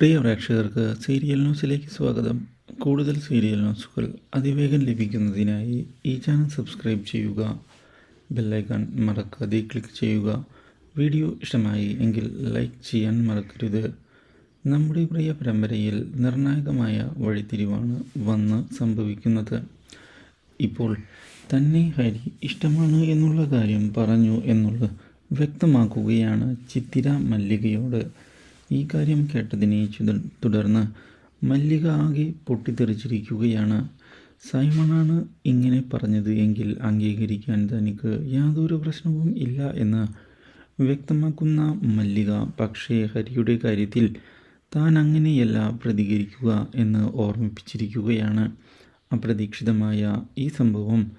പ്രിയ പ്രേക്ഷകർക്ക് സീരിയൽ ന്യൂസിലേക്ക് സ്വാഗതം. കൂടുതൽ സീരിയൽ ന്യൂസുകൾ അതിവേഗം ലഭിക്കുന്നതിനായി ഈ ചാനൽ സബ്സ്ക്രൈബ് ചെയ്യുക ബെല്ലൈക്കൺ മറക്കാതെ ക്ലിക്ക് ചെയ്യുക. വീഡിയോ ഇഷ്ടമായി എങ്കിൽ ലൈക്ക് ചെയ്യാൻ മറക്കരുത്. നമ്മുടെ പ്രിയ പരമ്പരയിൽ നിർണായകമായ വഴിത്തിരിവാണ് വന്ന് സംഭവിക്കുന്നത്. ഇപ്പോൾ തന്നെ ഹരി ഇഷ്ടമാണ് എന്നുള്ള കാര്യം പറഞ്ഞു എന്നുള്ളത് വ്യക്തമാക്കുകയാണ് ചിത്തിര മല്ലികയോട്. ഈ കാര്യം കേട്ടതിനെ തുടർന്ന് മല്ലിക ആകെ പൊട്ടിത്തെറിച്ചിരിക്കുകയാണ്. സൈമണാണ് ഇങ്ങനെ പറഞ്ഞത് എങ്കിൽ അംഗീകരിക്കാൻ തനിക്ക് യാതൊരു പ്രശ്നവും ഇല്ല എന്ന് വ്യക്തമാക്കുന്ന മല്ലിക പക്ഷേ ഹരിയുടെ കാര്യത്തിൽ താൻ അങ്ങനെയല്ല പ്രതികരിക്കുക എന്ന് ഓർമ്മിപ്പിച്ചിരിക്കുകയാണ്. അപ്രതീക്ഷിതമായ ഈ സംഭവം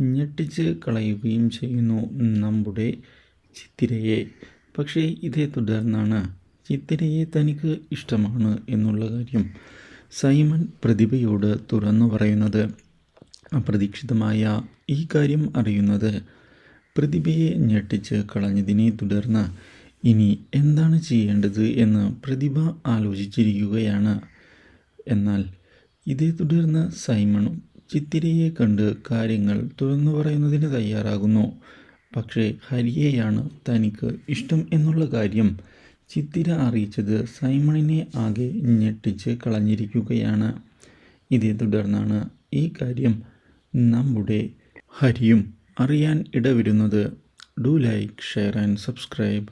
ഞെട്ടിച്ച് കളയുകയും ചെയ്യുന്നു നമ്മുടെ ചിത്തിരയെ. പക്ഷേ ഇതേ തുടർന്നാണ് ചിത്തിരയെ തനിക്ക് ഇഷ്ടമാണ് എന്നുള്ള കാര്യം സൈമൺ പ്രതിഭയോട് തുറന്നു പറയുന്നത്. അപ്രതീക്ഷിതമായ ഈ കാര്യം അറിയുന്നത് പ്രതിഭയെ ഞെട്ടിച്ച് കളഞ്ഞതിനെ തുടർന്ന് ഇനി എന്താണ് ചെയ്യേണ്ടത് എന്ന് പ്രതിഭ ആലോചിച്ചിരിക്കുകയാണ്. എന്നാൽ ഇതേ തുടർന്ന് സൈമണും ചിത്തിരയെ കണ്ട് കാര്യങ്ങൾ തുറന്നു പറയുന്നതിന് തയ്യാറാകുന്നു. പക്ഷേ ഹരിയെയാണ് തനിക്ക് ഇഷ്ടം എന്നുള്ള കാര്യം ചിത്തിര അറിയിച്ചത് സൈമണിനെ ആകെ ഞെട്ടിച്ച് കളഞ്ഞിരിക്കുകയാണ്. ഇതേ തുടർന്നാണ് ഈ കാര്യം നമ്മുടെ ഹരിയും അറിയാൻ ഇടവരുന്നത്. Do like share and subscribe.